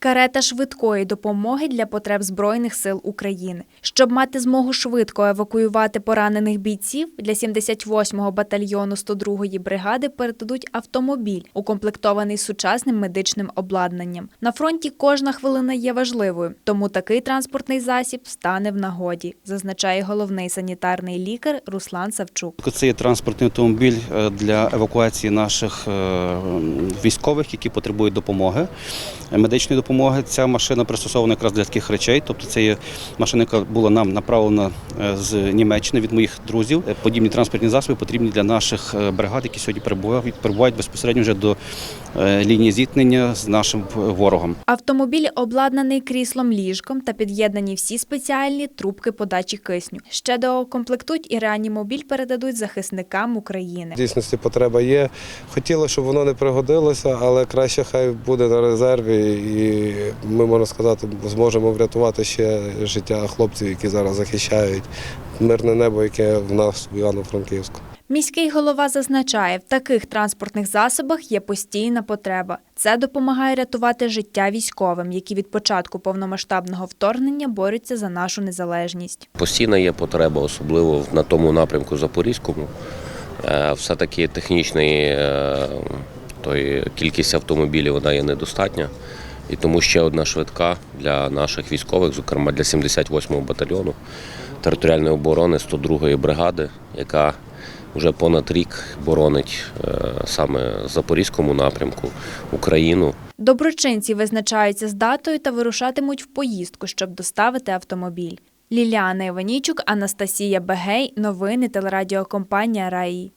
Карета швидкої допомоги для потреб Збройних сил України. Щоб мати змогу швидко евакуювати поранених бійців, для 78-го батальйону 102-ї бригади передадуть автомобіль, укомплектований сучасним медичним обладнанням. На фронті кожна хвилина є важливою, тому такий транспортний засіб стане в нагоді, зазначає головний санітарний лікар Руслан Савчук. Це є транспортний автомобіль е, для евакуації наших е, військових, які потребують допомоги, медичної допомоги. Ця машина пристосована якраз для таких речей. Тобто це є машина, яка була нам направлена е, з Німеччини від моїх друзів. Подібні транспортні засоби потрібні для наших е, бригад, які сьогодні перебувають, безпосередньо вже до лінії зіткнення з нашим ворогом. Автомобіль обладнаний кріслом ліжком та під'єднані всі спеціальні трубки подачі кисню. Ще доукомплектують і реанімобіль передадуть захисникам України. Дійсності потреба є. Хотілося, щоб воно не пригодилося, але краще хай буде на резерві, і ми, можна сказати, зможемо врятувати ще життя хлопців, які зараз захищають мирне небо, яке в нас в Івано-Франківську. Міський голова зазначає, в таких транспортних засобах є постійна потреба. Це допомагає рятувати життя військовим, які від початку повномасштабного вторгнення борються за нашу незалежність. Постійна є потреба, особливо на тому напрямку Запорізькому. Е, Все-таки технічної е, кількість автомобілів вона є недостатня. І тому ще одна швидка для наших військових, зокрема для 78-го батальйону територіальної оборони 102-ї бригади, яка вже понад рік боронить е, саме Запорізькому напрямку Україну. Доброчинці визначаються з датою та вирушатимуть в поїздку, щоб доставити автомобіль. Ліліана Іванійчук, Анастасія Бегей. Новини телерадіокомпанія Раї.